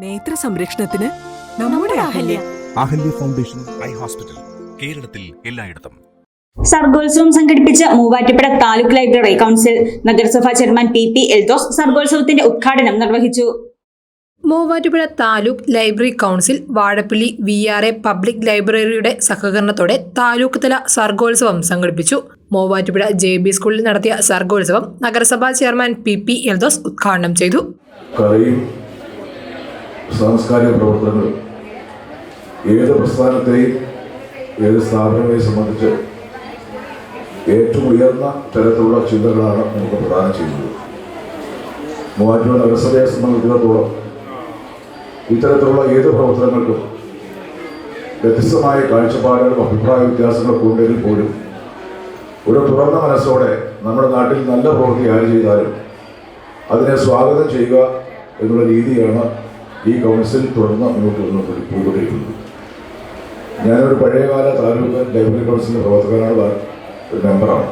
നേത്ര സംരക്ഷണത്തിന് നമ്മുടെ Ahalya. Ahalya. Foundation eye hospital കേരളത്തിൽ എല്ലായിടത്തും. സർഗോത്സവം സംഘടിപ്പിച്ച മൂവാറ്റുപുഴ താലൂക്ക് ലൈബ്രറി കൗൺസിൽ നഗരസഭാ ചെയർമാൻ പി പി എൽദോസ് സർഗോത്സവത്തിന്റെ ഉദ്ഘാടനം നിർവഹിച്ചു. Muvattupuzha taluk library council Vazhappally V R A public ലൈബ്രറിയുടെ സഹകരണത്തോടെ താലൂക്ക് തല സർഗോത്സവം സംഘടിപ്പിച്ചു. മൂവാറ്റുപുഴ ജെ ബി സ്കൂളിൽ നടത്തിയ സർഗോത്സവം നഗരസഭാ ചെയർമാൻ പി പി എൽദോസ് ഉദ്ഘാടനം ചെയ്തു. സാംസ്കാരിക പ്രവർത്തനങ്ങൾ. ഏത് പ്രസ്ഥാനത്തെയും ഏത് സ്ഥാപനങ്ങളെയും സംബന്ധിച്ച് ഏറ്റവും ഉയർന്ന തരത്തിലുള്ള ചിന്തകളാണ് നമുക്ക് പ്രദാനം ചെയ്യുന്നത്. മൂവാറ്റുപുഴ നഗരസഭയെ സംബന്ധിച്ചിടത്തോളം ഇത്തരത്തിലുള്ള ഏത് പ്രവർത്തനങ്ങൾക്കും വ്യത്യസ്തമായ കാഴ്ചപ്പാടുകളും അഭിപ്രായ വ്യത്യാസങ്ങളൊക്കെ ഉണ്ടെങ്കിൽ പോലും ഒരു തുറന്ന മനസ്സോടെ നമ്മുടെ നാട്ടിൽ നല്ല പ്രവൃത്തി ആര് ചെയ്താലും അതിനെ സ്വാഗതം ചെയ്യുക എന്നുള്ള രീതിയാണ് ഈ കൗൺസിൽ തുടർന്ന് മുന്നോട്ട് വന്ന് പോയിക്കൊണ്ടിരിക്കുന്നത് ഞാനൊരു പഴയകാല താലൂക്ക് ലൈബ്രറി കൗൺസിലിന്റെ ഒരു മെമ്പറാണ്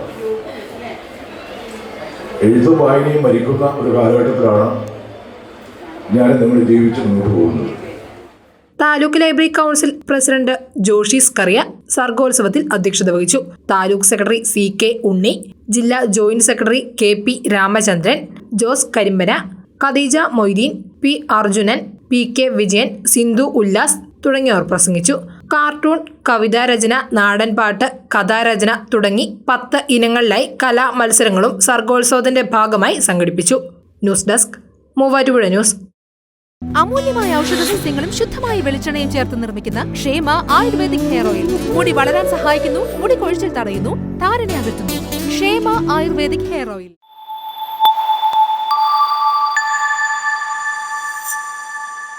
എഴുത്തും വായനയും മരിക്കുന്ന ഒരു കാലഘട്ടത്തിലാണ് ഞാൻ നിങ്ങൾ ജീവിച്ച് മുന്നോട്ട് പോകുന്നത്. Taluk library council president Joshy Scaria സർഗോത്സവത്തിൽ അധ്യക്ഷത വഹിച്ചു. Taluk secretary C K Unni ജില്ലാ joint secretary K P Ramachandran Jose Karimpana Khadeeja Moideen P Arjunan P K Vijayan Sindhu Ullas തുടങ്ങിയവർ പ്രസംഗിച്ചു. കാർട്ടൂൺ കവിതാരചന നാടൻപാട്ട് കഥാരചന തുടങ്ങി പത്ത് ഇനങ്ങളിലായി കലാ മത്സരങ്ങളും സർഗോത്സവത്തിന്റെ ഭാഗമായി സംഘടിപ്പിച്ചു. News desk Muvattupuzha news. അമൂല്യമായ ഔഷധ സസ്യങ്ങളും ശുദ്ധമായ വെളിച്ചെണ്ണയും ചേർത്ത് നിർമ്മിക്കുന്ന ക്ഷേമ ആയുർവേദിക് ഹെയർ ഓയിൽ. മുടി വളരാൻ സഹായിക്കുന്നു മുടി കൊഴിച്ചിൽ തടയുന്നു താരനെ അകറ്റുന്നു. ക്ഷേമ ആയുർവേദിക് ഹെയർ ഓയിൽ.